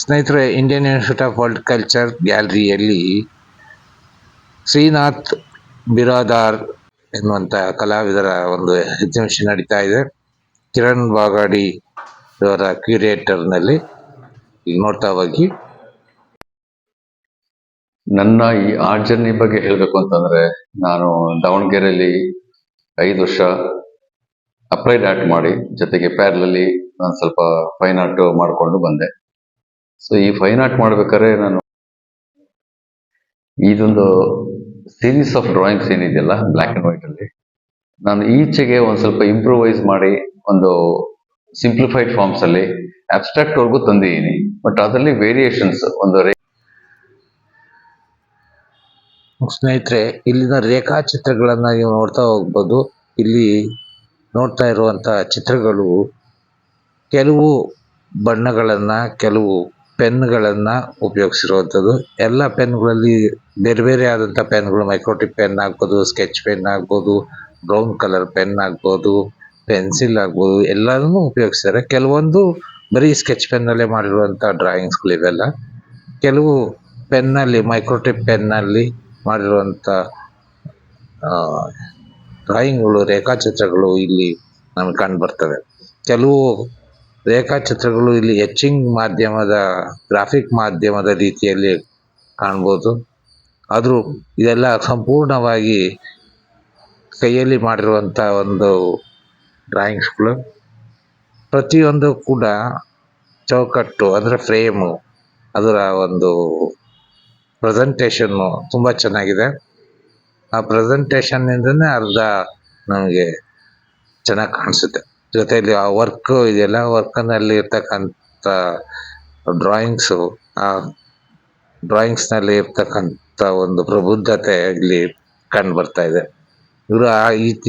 ಸ್ನೇಹಿತರೆ Indian Institute of World Culture ಗ್ಯಾಲರಿಯಲ್ಲಿ Srinath Biradar ಎನ್ನುವಂಥ ಕಲಾವಿದರ ಒಂದು ಎಕ್ಸಿಬಿಷನ್ ನಡೀತಾ ಇದೆ. ಕಿರಣ್ ಬಾಗಾಡಿ ಇವರ ಇಲ್ಲಿ ನೋಡ್ತಾ ಹೋಗಿ. ನನ್ನ ಈ ಆರ್ಟ್ ಜರ್ನಿ ಬಗ್ಗೆ ಹೇಳಬೇಕು ಅಂತಂದ್ರೆ, ನಾನು ದಾವಣಗೆರೆಯಲ್ಲಿ ಐದು ವರ್ಷ ಅಪ್ಲೈಡ್ ಆರ್ಟ್ ಮಾಡಿ, ಜೊತೆಗೆ ಪ್ಯಾರ್ಲಲ್ಲಿ ನಾನು ಸ್ವಲ್ಪ ಫೈನ್ ಆರ್ಟ್ ಮಾಡಿಕೊಂಡು ಬಂದೆ. ಸೊ ಈ ಫೈನ್ ಆರ್ಟ್ ಮಾಡ್ಬೇಕಾದ್ರೆ ನಾನು ಇದೊಂದು ಸೀರೀಸ್ ಆಫ್ ಡ್ರಾಯಿಂಗ್ಸ್ ಏನಿದೆಯಲ್ಲ ಬ್ಲ್ಯಾಕ್ ಅಂಡ್ ವೈಟ್ ಅಲ್ಲಿ. ನಾನು ಈಚೆಗೆ ಒಂದು ಸ್ವಲ್ಪ ಇಂಪ್ರೂವೈಸ್ ಮಾಡಿ ಒಂದು ಸಿಂಪ್ಲಿಫೈಡ್ ಫಾರ್ಮ್ಸ್ ಅಲ್ಲಿ ಅಬ್ಸ್ಟ್ರಾಕ್ಟ್ ವರ್ಗೂ ತಂದಿದ್ದೀನಿ ಬಟ್ ಅದರಲ್ಲಿ ವೇರಿಯೇಷನ್ಸ್ ಒಂದು ಸ್ನೇಹಿತರೆ, ಇಲ್ಲಿನ ರೇಖಾಚಿತ್ರಗಳನ್ನು ನೀವು ನೋಡ್ತಾ ಹೋಗ್ಬೋದು. ಇಲ್ಲಿ ನೋಡ್ತಾ ಇರುವಂಥ ಚಿತ್ರಗಳು ಕೆಲವು ಬಣ್ಣಗಳನ್ನು, ಕೆಲವು ಪೆನ್ಗಳನ್ನು ಉಪಯೋಗಿಸಿರುವಂಥದ್ದು. ಎಲ್ಲ ಪೆನ್ಗಳಲ್ಲಿ ಬೇರೆ ಬೇರೆ ಆದಂಥ ಪೆನ್ಗಳು ಮೈಕ್ರೋಟಿಪ್ ಪೆನ್ ಆಗ್ಬೋದು, ಸ್ಕೆಚ್ ಪೆನ್ ಆಗ್ಬೋದು, ಬ್ರೌನ್ ಕಲರ್ ಪೆನ್ ಆಗ್ಬೋದು, ಪೆನ್ಸಿಲ್ ಆಗ್ಬೋದು, ಎಲ್ಲನೂ ಉಪಯೋಗಿಸ್ತಾರೆ ಕೆಲವೊಂದು ಬರೀ ಸ್ಕೆಚ್ ಪೆನ್ನಲ್ಲೇ ಮಾಡಿರುವಂಥ ಡ್ರಾಯಿಂಗ್ಸ್ಗಳಿವೆಲ್ಲ. ಕೆಲವು ಪೆನ್ನಲ್ಲಿ, ಮೈಕ್ರೋಟಿಪ್ ಪೆನ್ನಲ್ಲಿ ಮಾಡಿರುವಂಥ ಡ್ರಾಯಿಂಗ್ಗಳು, ರೇಖಾಚಿತ್ರಗಳು ಇಲ್ಲಿ ನಮಗೆ ಕಂಡು ಬರ್ತವೆ. ಕೆಲವು ರೇಖಾಚಿತ್ರಗಳು ಇಲ್ಲಿ ಎಚ್ಚಿಂಗ್ ಮಾಧ್ಯಮದ ಗ್ರಾಫಿಕ್ ಮಾಧ್ಯಮದ ರೀತಿಯಲ್ಲಿ ಕಾಣ್ಬೋದು. ಆದರೂ ಇದೆಲ್ಲ ಸಂಪೂರ್ಣವಾಗಿ ಕೈಯಲ್ಲಿ ಮಾಡಿರುವಂಥ ಒಂದು ಡ್ರಾಯಿಂಗ್ಸ್ಗಳು ಪ್ರತಿಯೊಂದು ಕೂಡ ಚೌಕಟ್ಟು, ಅಂದರೆ ಫ್ರೇಮು ಅದರ ಒಂದು ಪ್ರೆಸೆಂಟೇಷನ್ನು ತುಂಬ ಚೆನ್ನಾಗಿದೆ. ಆ ಪ್ರೆಸೆಂಟೇಷನ್ನಿಂದನೇ ಅರ್ಧ ನಮಗೆ ಚೆನ್ನಾಗಿ ಕಾಣಿಸುತ್ತೆ. ಜೊತೆಯಲ್ಲಿ ಆ ವರ್ಕು ಇದೆಯಲ್ಲ ವರ್ಕ್ನಲ್ಲಿ ಇರ್ತಕ್ಕಂಥ ಡ್ರಾಯಿಂಗ್ಸು ಆ ಡ್ರಾಯಿಂಗ್ಸ್ನಲ್ಲಿ ಇರ್ತಕ್ಕಂಥ ಒಂದು ಪ್ರಬುದ್ಧತೆ ಇಲ್ಲಿ ಕಂಡು ಬರ್ತಾ ಇದೆ. ಇವರು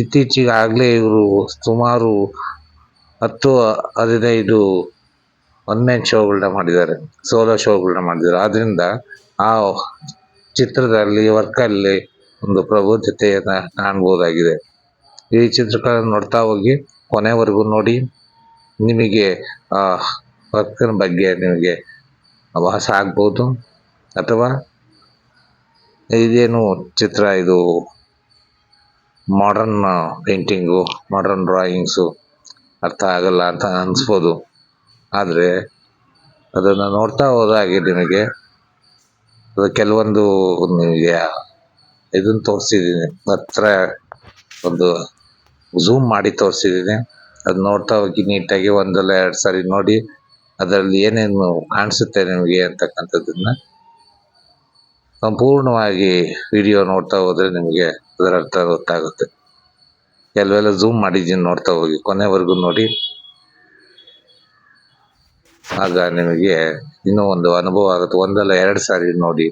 ಇತ್ತೀಚೆಗೆ ಆಗಲೇ ಇವರು ಸುಮಾರು ಹತ್ತು, ಹದಿನೈದು ಒನ್ ಮ್ಯಾನ್ ಶೋಗಳನ್ನ ಮಾಡಿದ್ದಾರೆ ಸೋಲೋ ಶೋಗಳನ್ನ ಮಾಡಿದ್ದಾರೆ. ಆದ್ದರಿಂದ ಆ ಚಿತ್ರದಲ್ಲಿ ವರ್ಕಲ್ಲಿ ಒಂದು ಪ್ರಬುದ್ಧತೆಯನ್ನು ಕಾಣ್ಬೋದಾಗಿದೆ. ಈ ಚಿತ್ರಗಳನ್ನು ನೋಡ್ತಾ ಹೋಗಿ ಕೊನೆವರೆಗೂ ನೋಡಿ ನಿಮಗೆ ವರ್ಕಿನ ಬಗ್ಗೆ ನಿಮಗೆ ಅವಹಾಸ ಆಗ್ಬೋದು. ಅಥವಾ ಇದೇನು ಚಿತ್ರ ಇದು ಮಾಡರ್ನ್ ಪೇಂಟಿಂಗು ಮಾಡರ್ನ್ ಡ್ರಾಯಿಂಗ್ಸು ಅರ್ಥ ಆಗಲ್ಲ ಅಂತ ಅನಿಸ್ಬೋದು. ಆದರೆ ಅದನ್ನು ನೋಡ್ತಾ ಹೋದಾಗೆ ನಿಮಗೆ ಅದು ಕೆಲವೊಂದು ನಿಮಗೆ ಇದನ್ನು ತೋರಿಸಿದ್ದೀನಿ ಹತ್ರ ಒಂದು ಝೂಮ್ ಮಾಡಿ ತೋರಿಸಿದ್ದೀನಿ ಅದು ನೋಡ್ತಾ ಹೋಗಿ ನೀಟಾಗಿ ಒಂದಲ್ಲ ಎರಡು ಸಾರಿ ನೋಡಿ, ಅದರಲ್ಲಿ ಏನೇನು ಕಾಣಿಸುತ್ತೆ ನಿಮಗೆ ಅಂತಕ್ಕಂಥದ್ದನ್ನು ಸಂಪೂರ್ಣವಾಗಿ ವಿಡಿಯೋ ನೋಡ್ತಾ ಹೋದರೆ ನಿಮಗೆ ಅದರ ಅರ್ಥ ಗೊತ್ತಾಗುತ್ತೆ. ಕೆಲವೆಲ್ಲ ಝೂಮ್ ಮಾಡಿದ್ದೀನಿ ನೋಡ್ತಾ ಹೋಗಿ, ಕೊನೆವರೆಗೂ ನೋಡಿ. ಆಗ ನಿಮಗೆ ಇನ್ನೂ ಒಂದು ಅನುಭವ ಆಗುತ್ತೆ. ಒಂದಲ್ಲ ಎರಡು ಸಾರಿ ನೋಡಿ.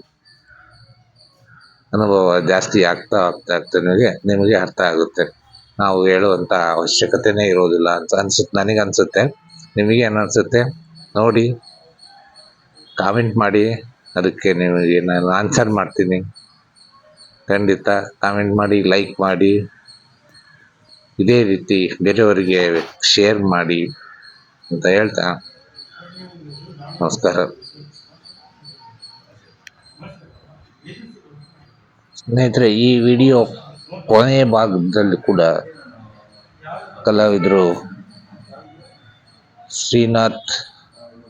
ಅನುಭವ ಜಾಸ್ತಿ ಆಗ್ತಾ ಆಗ್ತಾ ಆಗ್ತಾ ನಿಮಗೆ ನಿಮಗೆ ಅರ್ಥ ಆಗುತ್ತೆ. ನಾವು ಹೇಳುವಂಥ ಅವಶ್ಯಕತೆನೇ ಇರೋದಿಲ್ಲ ಅಂತ ಅನ್ಸುತ್ತೆ ನನಗೆ ಅನಿಸುತ್ತೆ. ನಿಮಗೆ ಏನು ಅನಿಸುತ್ತೆ? ನೋಡಿ ಕಾಮೆಂಟ್ ಮಾಡಿ, ಅದಕ್ಕೆ ನಿಮಗೆ ನಾನು ಆನ್ಸರ್ ಮಾಡ್ತೀನಿ. ಖಂಡಿತ ಕಾಮೆಂಟ್ ಮಾಡಿ ಲೈಕ್ ಮಾಡಿ, ಇದೇ ರೀತಿ ಬೇರೆಯವರಿಗೆ ಶೇರ್ ಮಾಡಿ ಅಂತ ಹೇಳ್ತಾ ನಮಸ್ಕಾರ. ಸ್ನೇಹಿತರೆ, ಈ ವಿಡಿಯೋ ಕೊನೆಯ ಭಾಗದಲ್ಲಿ ಕೂಡ ಕಲಾವಿದರು ಶ್ರೀನಾಥ್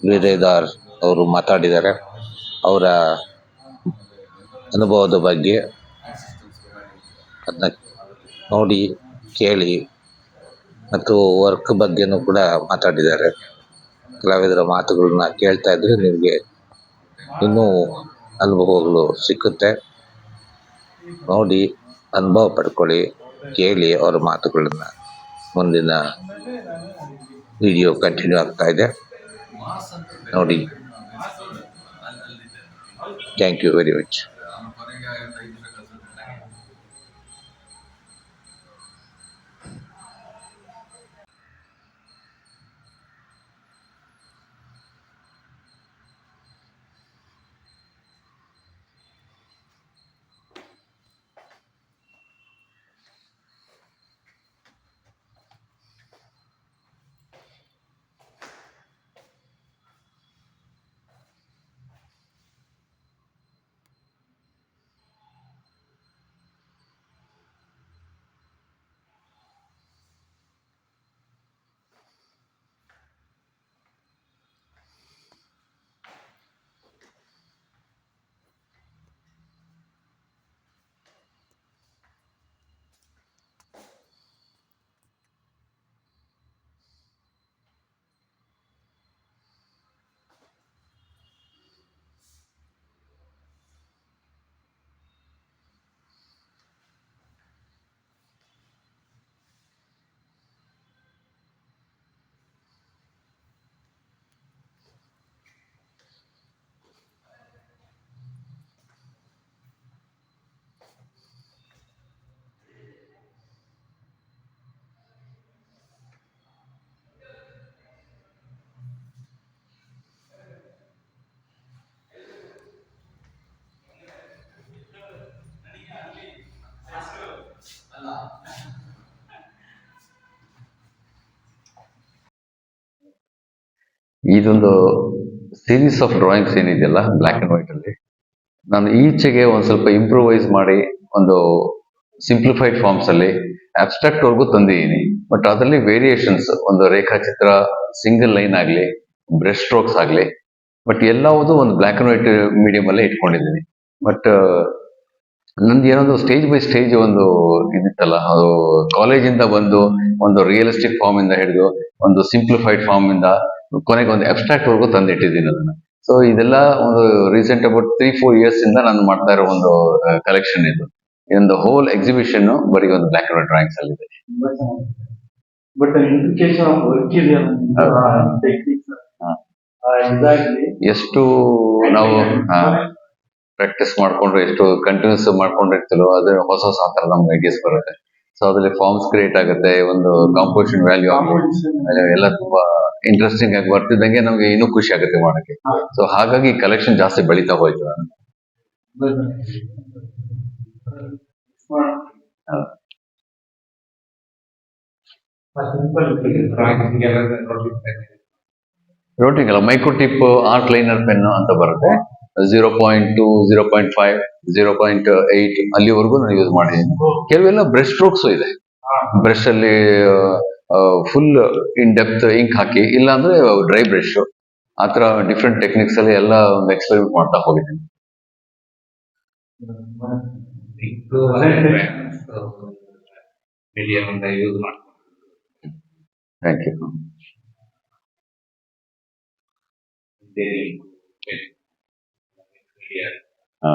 ವೀರೇದಾರ್ ಅವರು ಮಾತಾಡಿದ್ದಾರೆ. ಅವರ ಅನುಭವದ ಬಗ್ಗೆ ಅದನ್ನ ನೋಡಿ, ಕೇಳಿ ಮತ್ತು ವರ್ಕ್ ಬಗ್ಗೆನೂ ಕೂಡ ಮಾತಾಡಿದ್ದಾರೆ. ಕಲಾವಿದರ ಮಾತುಗಳನ್ನ ಕೇಳ್ತಾ ಇದ್ರೆ ನಿಮಗೆ ಇನ್ನೂ ಅನುಭವಗಳು ಸಿಕ್ಕುತ್ತೆ. ನೋಡಿ ಅನುಭವ ಪಡ್ಕೊಳ್ಳಿ ಕೇಳಿ ಅವರ ಮಾತುಗಳನ್ನು ಮುಂದಿನ ವಿಡಿಯೋ ಕಂಟಿನ್ಯೂ ಆಗ್ತಾ ಇದೆ. ನೋಡಿ. ಥ್ಯಾಂಕ್ ಯು ವೆರಿ ಮಚ್ ಇದೊಂದು ಸೀರೀಸ್ ಆಫ್ ಡ್ರಾಯಿಂಗ್ಸ್ ಏನಿದೆಯಲ್ಲ ಬ್ಲ್ಯಾಕ್ ಅಂಡ್ ವೈಟ್ ಅಲ್ಲಿ. ನಾನು ಈಚೆಗೆ ಒಂದು ಸ್ವಲ್ಪ ಇಂಪ್ರೂವೈಸ್ ಮಾಡಿ ಒಂದು ಸಿಂಪ್ಲಿಫೈಡ್ ಫಾರ್ಮ್ಸ್ ಅಲ್ಲಿ ಅಬ್ಸ್ಟ್ರಾಕ್ಟ್ ವರ್ಗೂ ತಂದಿದ್ದೀನಿ. ಬಟ್ ಅದರಲ್ಲಿ ವೇರಿಯೇಷನ್ಸ್ ಒಂದು ರೇಖಾಚಿತ್ರ ಸಿಂಗಲ್ ಲೈನ್ ಆಗಲಿ ಬ್ರಷ್ ಸ್ಟ್ರೋಕ್ಸ್ ಆಗಲಿ ಬಟ್ ಎಲ್ಲವುದು ಒಂದು ಬ್ಲ್ಯಾಕ್ ಅಂಡ್ ವೈಟ್ ಮೀಡಿಯಂ ಅಲ್ಲೇ ಇಟ್ಕೊಂಡಿದ್ದೀನಿ. ಬಟ್ ನಂದು ಏನೊಂದು ಸ್ಟೇಜ್ ಬೈ ಸ್ಟೇಜ್ ಒಂದು ಇದಿತ್ತಲ್ಲ, ಅದು ಕಾಲೇಜಿಂದ ಬಂದು ಒಂದು ರಿಯಲಿಸ್ಟಿಕ್ ಫಾರ್ಮ್ ಇಂದ ಹಿಡಿದು, ಒಂದು ಸಿಂಪ್ಲಿಫೈಡ್ ಫಾರ್ಮ್ ಇಂದ ಕೊನೆಗೆ ಒಂದು ಅಬ್ಸ್ಟ್ರಾಕ್ಟ್ ವರ್ಗೂ ತಂದಿಟ್ಟಿದ್ದೀನಿ ಅದನ್ನ. ಸೊ ಇದೆಲ್ಲ ಒಂದು recent about three four years ಇಂದ ನಾನು ಮಾಡ್ತಾ ಇರೋ ಒಂದು ಕಲೆಕ್ಷನ್ ಇದು. ಇದೊಂದು ಹೋಲ್ ಎಕ್ಸಿಬಿಷನ್ ಬರೀ ಒಂದು ಬ್ಲಾಕ್ ಅಂಡ್ ವೈಟ್ ಡ್ರಾಯಿಂಗ್ಸ್ ಅಲ್ಲಿ ಇದೆ. ಎಷ್ಟು ನಾವು ಪ್ರಾಕ್ಟೀಸ್ ಮಾಡ್ಕೊಂಡ್ರೆ ಎಷ್ಟು ಕಂಟಿನ್ಯೂಸ್ ಮಾಡ್ಕೊಂಡಿರ್ತೀವೋ ಅದು ಹೊಸ ಹೊಸ ಆತರ ನಮ್ಗೆ ಐಡಿಯಾಸ್ ಬರುತ್ತೆ. ಸೊ ಅದ್ರಲ್ಲಿ ಫಾರ್ಮ್ಸ್ ಕ್ರಿಯೇಟ್ ಆಗುತ್ತೆ ಒಂದು ಕಾಂಪೋಸಿಷನ್ ವ್ಯಾಲ್ಯೂ ಎಲ್ಲ ತುಂಬಾ ಇಂಟ್ರೆಸ್ಟಿಂಗ್ ಆಗಿ ಬರ್ತಿದ್ದಂಗೆ ನಮ್ಗೆ ಇನ್ನೂ ಖುಷಿ ಆಗುತ್ತೆ ಮಾಡಕ್ಕೆ. ಸೊ ಹಾಗಾಗಿ ಕಲೆಕ್ಷನ್ ಜಾಸ್ತಿ ಬೆಳೀತಾ ಹೋಯ್ತು. ನಾನು ರೋಟಿಂಗ್ ಅಲ್ಲ ಮೈಕ್ರೋಟಿಪ್ ಆರ್ಟ್ ಲೈನರ್ ಪೆನ್ ಅಂತ ಬರುತ್ತೆ. Zero point two zero point five zero point eight ಅಲ್ಲಿವರೆಗೂ ನಾನು ಯೂಸ್ ಮಾಡಿದ್ದೀನಿ. ಕೆಲವೆಲ್ಲ ಬ್ರಷ್ ಸ್ಟ್ರೋಕ್ಸ್ ಇದೆ. ಬ್ರಷ್ ಅಲ್ಲಿ ಫುಲ್ ಇನ್ ಡೆಪ್ತ್ ಇಂಕ್ ಹಾಕಿ ಇಲ್ಲಾಂದ್ರೆ ಡ್ರೈ ಬ್ರಷ್ ಆತರ ಡಿಫ್ರೆಂಟ್ ಟೆಕ್ನಿಕ್ಸ್ ಅಲ್ಲಿ ಎಲ್ಲ ಒಂದು ಎಕ್ಸ್ಪೆರಿಮೆಂಟ್ ಮಾಡ್ತಾ ಹೋಗಿದ್ದೀನಿ. ಥ್ಯಾಂಕ್ ಯು ಹಾ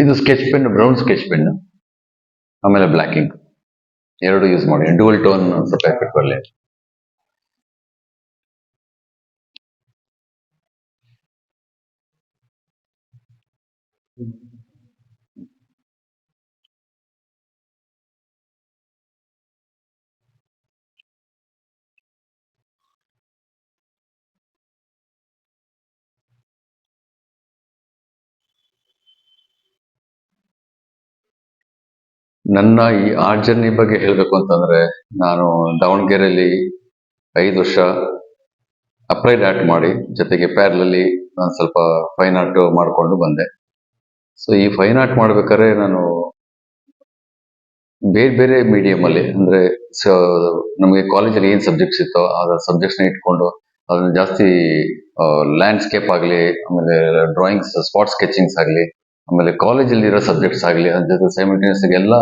ಇದು sketch pen brown sketch pen ಆಮೇಲೆ ಬ್ಲ್ಯಾಕ್ ಇಂಕ್ ಎರಡು ಯೂಸ್ ಮಾಡಿ. ಡುವಲ್ ಟೋನ್ ಸ್ವಲ್ಪ ಎಫೆಕ್ಟ್ ನನ್ನ ಈ ಆರ್ಟ್ ಜರ್ನಿ ಬಗ್ಗೆ ಹೇಳಬೇಕು ಅಂತಂದ್ರೆ ನಾನು ದಾವಣಗೆರೆಯಲ್ಲಿ ಐದು ವರ್ಷ ಅಪ್ಲೈಡ್ ಆರ್ಟ್ ಮಾಡಿ, ಜೊತೆಗೆ ಪ್ಯಾರ್ಲಲ್ಲಿ ನಾನು ಸ್ವಲ್ಪ ಫೈನ್ ಆರ್ಟ್ ಮಾಡಿಕೊಂಡು ಬಂದೆ. ಸೊ ಈ ಫೈನ್ ಆರ್ಟ್ ಮಾಡ್ಬೇಕಾದ್ರೆ ನಾನು ಬೇರೆ ಬೇರೆ ಮೀಡಿಯಂ ಅಲ್ಲಿ, ಅಂದ್ರೆ ನಮಗೆ ಕಾಲೇಜಲ್ಲಿ ಏನ್ ಸಬ್ಜೆಕ್ಟ್ಸ್ ಇತ್ತೋ ಆ ಸಬ್ಜೆಕ್ಟ್ಸ್ನ ಇಟ್ಕೊಂಡು ಅದನ್ನ ಜಾಸ್ತಿ ಲ್ಯಾಂಡ್ಸ್ಕೇಪ್ ಆಗಲಿ, ಆಮೇಲೆ ಡ್ರಾಯಿಂಗ್ಸ್ ಸ್ಪಾಟ್ ಸ್ಕೆಚಿಂಗ್ಸ್ ಆಗಲಿ ಆಮೇಲೆ ಕಾಲೇಜಲ್ಲಿ ಇರೋ ಸಬ್ಜೆಕ್ಟ್ಸ್ ಆಗಲಿ ಅದ್ರ ಜೊತೆ ಆಗಿ ಎಲ್ಲ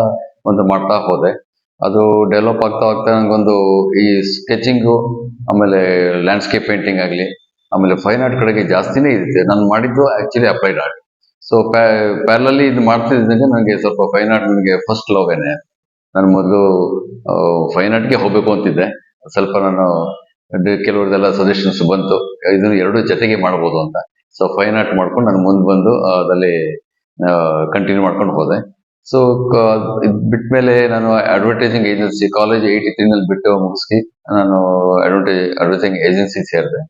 ಒಂದು ಮಾಡ್ತಾ ಹೋದೆ. ಅದು ಡೆವಲಪ್ ಆಗ್ತಾ ಆಗ್ತಾ ಒಂದು ಈ ಸ್ಕೆಚಿಂಗು ಆಮೇಲೆ ಲ್ಯಾಂಡ್ಸ್ಕೇಪ್ ಪೇಂಟಿಂಗ್ ಆಗಲಿ, ಆಮೇಲೆ ಫೈನ್ ಆರ್ಟ್ ಕಡೆಗೆ ಜಾಸ್ತಿನೇ ಇದೆ ನಾನು ಮಾಡಿದ್ದು ಆ್ಯಕ್ಚುಲಿ ಅಪ್ಲೈಡ್ ಆರ್ಟ್ ಸೊ ಪ್ಯಾರಲಲ್ಲಿ ಇದು ಮಾಡ್ತಿದ್ದಂಗೆ ನನಗೆ ಸ್ವಲ್ಪ ಫೈನ್ ಆರ್ಟ್ ನನಗೆ ಫಸ್ಟ್ ಲವ್ವೇನೆ ನಾನು ಮೊದಲು ಫೈನ್ ಆರ್ಟ್ಗೆ ಹೋಗಬೇಕು ಅಂತಿದ್ದೆ. ಸ್ವಲ್ಪ ನಾನು ಕೆಲವರದೆಲ್ಲ ಸಜೆಷನ್ಸ್ ಬಂತು. ಇದನ್ನು ಎರಡು ಜೊತೆಗೆ ಮಾಡ್ಬೋದು ಅಂತ. ಸೊ ಫೈನ್ ಆರ್ಟ್ ಮಾಡ್ಕೊಂಡು ನಾನು ಮುಂದೆ ಬಂದು ಅದ್ರಲ್ಲಿ ಕಂಟಿನ್ಯೂ ಮಾಡ್ಕೊಂಡು ಹೋದೆ. ಸೊ ಇದು ನಾನು ಅಡ್ವರ್ಟೈಸಿಂಗ್ ಏಜೆನ್ಸಿ ಕಾಲೇಜ್ ಏಯ್ಟಿ ತ್ರೀನಲ್ಲಿ ಬಿಟ್ಟು ಮುಗಿಸಿ ನಾನು ಅಡ್ವರ್ಟೈಸ್ ಅಡ್ವರ್ಟೈಸಿಂಗ್ ಏಜೆನ್ಸಿ ಸೇರಿದೆ.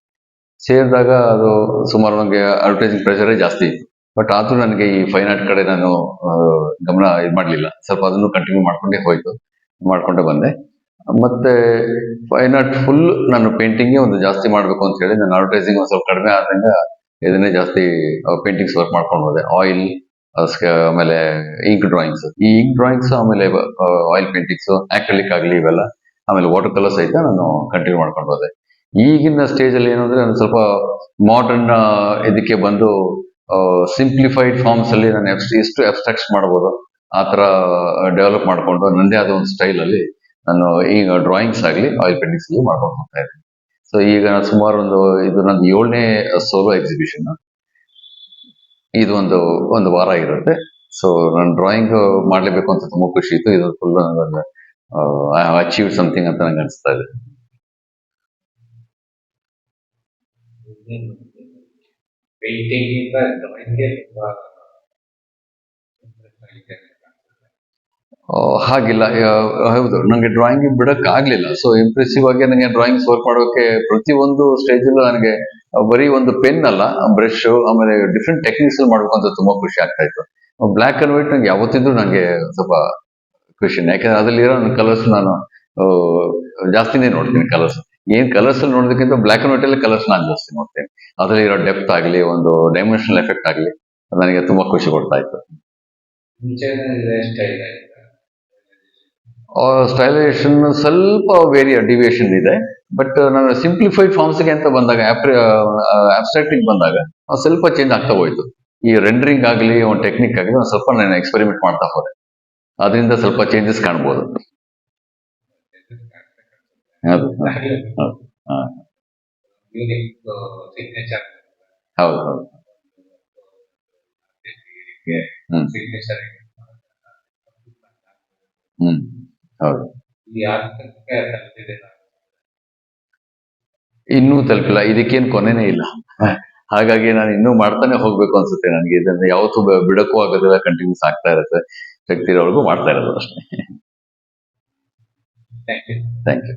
ಸೇರಿದಾಗ ಅದು ಸುಮಾರು ನನಗೆ ಅಡ್ವರ್ಟೈಸಿಂಗ್ ಪ್ರೆಷರೇ ಜಾಸ್ತಿ ಇತ್ತು. ಬಟ್ ಆದರೂ ನನಗೆ ಈ ಫೈನ್ ಆರ್ಟ್ ಕಡೆ ನಾನು ಗಮನ ಇದು ಮಾಡಲಿಲ್ಲ. ಸ್ವಲ್ಪ ಅದನ್ನು ಕಂಟಿನ್ಯೂ ಮಾಡ್ಕೊಂಡೇ ಹೋಯ್ತು, ಮಾಡ್ಕೊಂಡೇ ಬಂದೆ. ಮತ್ತೆ ಫೈನ್ ಆರ್ಟ್ ಫುಲ್ ನಾನು ಪೇಂಟಿಂಗೇ ಒಂದು ಜಾಸ್ತಿ ಮಾಡಬೇಕು ಅಂತ ಹೇಳಿ ನಾನು ಅಡ್ವರ್ಟೈಸಿಂಗ್ ಒಂದು ಸ್ವಲ್ಪ ಕಡಿಮೆ ಆದಂಗ ಇದನ್ನೇ ಜಾಸ್ತಿ ಪೇಂಟಿಂಗ್ಸ್ ವರ್ಕ್ ಮಾಡ್ಕೊಂಡು ಹೋದೆ. ಆಯಿಲ್ ಆಮೇಲೆ ಇಂಕ್ ಡ್ರಾಯಿಂಗ್ಸ್ ಈ ಇಂಕ್ ಡ್ರಾಯಿಂಗ್ಸ್ ಆಮೇಲೆ ಆಯಿಲ್ ಪೇಂಟಿಂಗ್ಸ್ ಆಕ್ರಲಿಕ್ ಆಗಲಿ ಇವೆಲ್ಲ, ಆಮೇಲೆ ವಾಟರ್ ಕಲರ್ ಸಹಿತ ನಾನು ಕಂಟಿನ್ಯೂ ಮಾಡ್ಕೊಂಡು ಹೋದೆ. ಈಗಿನ ಸ್ಟೇಜ್ ಅಲ್ಲಿ ಏನಂದ್ರೆ ನಾನು ಸ್ವಲ್ಪ ಮಾಡರ್ನ್ ಇದಕ್ಕೆ ಬಂದು ಸಿಂಪ್ಲಿಫೈಡ್ ಫಾರ್ಮ್ಸ್ ಅಲ್ಲಿ ನಾನು ಎಷ್ಟ್- ಎಷ್ಟು ಅಬ್ಸ್ಟ್ರಾಕ್ಟ್ ಮಾಡ್ಬೋದು, ಆ ತರ ಡೆವಲಪ್ ಮಾಡ್ಕೊಂಡು ನನ್ನದೇ ಆದ ಒಂದು ಸ್ಟೈಲ್ ಅಲ್ಲಿ ನಾನು ಈಗ ಡ್ರಾಯಿಂಗ್ಸ್ ಆಗಲಿ ಆಯಿಲ್ ಪೇಂಟಿಂಗ್ಸ್ ಅಲ್ಲಿ ಮಾಡ್ಕೊಂಡು ಹೋಗ್ತಾ ಇದ್ದೀನಿ. ಸೊ ಈಗ ನಾನು ಸುಮಾರು ಒಂದು, ಇದು ನಂದು ಏಳನೇ ಸೋಲೋ ಎಕ್ಸಿಬಿಷನ್ ಇದು ಒಂದು ಒಂದು ವಾರ ಇರುತ್ತೆ. ಸೊ ನಾನು ಡ್ರಾಯಿಂಗ್ ಮಾಡ್ಲೇಬೇಕು ಅಂತ ತುಂಬಾ ಖುಷಿ ಇತ್ತು. ಇದು ಫುಲ್ ಅಚೀವ್ ಸಮಥಿಂಗ್ ಅಂತ ನಂಗೆ ಅನಿಸ್ತಾ ಇದೆ. ಪೇಂಟಿಂಗ್ ಇಂದ ಡ್ರಾಯಿಂಗ್ಗೆ ತುಂಬಾ ಹಾಗಿಲ್ಲ. ಹೌದು ನನಗೆ ಡ್ರಾಯಿಂಗ್ ಬಿಡಕ್ ಆಗ್ಲಿಲ್ಲ. ಸೊ ಇಂಪ್ರೆಸಿವ್ ಆಗಿ ನನಗೆ ಡ್ರಾಯಿಂಗ್ಸ್ ವರ್ಕ್ ಮಾಡೋಕೆ ಪ್ರತಿ ಒಂದು ಸ್ಟೇಜ್ ನನಗೆ ಬರೀ ಒಂದು ಪೆನ್ ಅಲ್ಲ ಬ್ರಷ್ ಆಮೇಲೆ ಡಿಫ್ರೆಂಟ್ ಟೆಕ್ನಿಕ್ಸ್ ಮಾಡ್ಬೇಕು ಅಂತ ತುಂಬಾ ಖುಷಿ ಆಗ್ತಾ ಇತ್ತು. ಬ್ಲಾಕ್ ಅಂಡ್ ವೈಟ್ ನಂಗೆ ಯಾವತ್ತಿದ್ರು ನಂಗೆ ಸ್ವಲ್ಪ ಖುಷಿ. ಯಾಕಂದ್ರೆ ಅದ್ರಲ್ಲಿರೋ ಕಲರ್ಸ್ ನಾನು ಜಾಸ್ತಿನೇ ನೋಡ್ತೀನಿ ಕಲರ್ಸ್ ಏನ್ ಕಲರ್ಸ್ ಅಲ್ಲಿ ನೋಡೋದಕ್ಕಿಂತ ಬ್ಲಾಕ್ ಅಂಡ್ ವೈಟ್ ಅಲ್ಲಿ ಕಲರ್ಸ್ ನಾನು ಜಾಸ್ತಿ ನೋಡ್ತೀನಿ. ಅದ್ರಲ್ಲಿರೋ ಡೆಪ್ತ್ ಆಗಲಿ, ಒಂದು ಡೈಮೆನ್ಷನಲ್ ಎಫೆಕ್ಟ್ ಆಗಲಿ ನನಗೆ ತುಂಬಾ ಖುಷಿ ಕೊಡ್ತಾ ಇತ್ತು. ಸ್ಟೈಲೈಸೇಷನ್ ಸ್ವಲ್ಪ ವೇರಿಯ ಡಿವಿಯೇಷನ್ ಇದೆ. ಬಟ್ ನಾನು ಸಿಂಪ್ಲಿಫೈಡ್ ಫಾರ್ಮ್ಸ್ಗೆ ಅಂತ ಬಂದಾಗ ಆಬ್ಸ್ಟ್ರಾಕ್ಟಿಗೆ ಬಂದಾಗ ಸ್ವಲ್ಪ ಚೇಂಜ್ ಆಗ್ತಾ ಹೋಯ್ತು. ಈ ರೆಂಡರಿಂಗ್ ಆಗಲಿ ಒಂದು ಟೆಕ್ನಿಕ್ ಆಗಲಿ, ಒಂದು ಸ್ವಲ್ಪ ನಾನು ಎಕ್ಸ್ಪೆರಿಮೆಂಟ್ ಮಾಡ್ತಾ ಹೋದೆ. ಅದರಿಂದ ಸ್ವಲ್ಪ ಚೇಂಜಸ್ ಕಾಣ್ಬೋದು. ಹೌದು ಹೌದು. ಹ್ಮ್. ಹ್ಮ್. ಹೌದು. ಇನ್ನೂ ತಲುಪಿಲ್ಲ ಇದಕ್ಕೇನು ಕೊನೆನೇ ಇಲ್ಲ. ಹಾಗಾಗಿ ನಾನು ಇನ್ನೂ ಮಾಡ್ತಾನೆ ಹೋಗ್ಬೇಕು ಅನ್ಸುತ್ತೆ ನನಗೆ. ಇದನ್ನ ಯಾವತ್ತೂ ಬಿಡಕ್ಕೂ ಆಗೋದಿಲ್ಲ ಕಂಟಿನ್ಯೂಸ್ ಆಗ್ತಾ ಇರುತ್ತೆ. ಶಕ್ತಿ ಇರೋವರೆಗೂ ಮಾಡ್ತಾ ಇರೋದು ಅಷ್ಟೇ. Thank you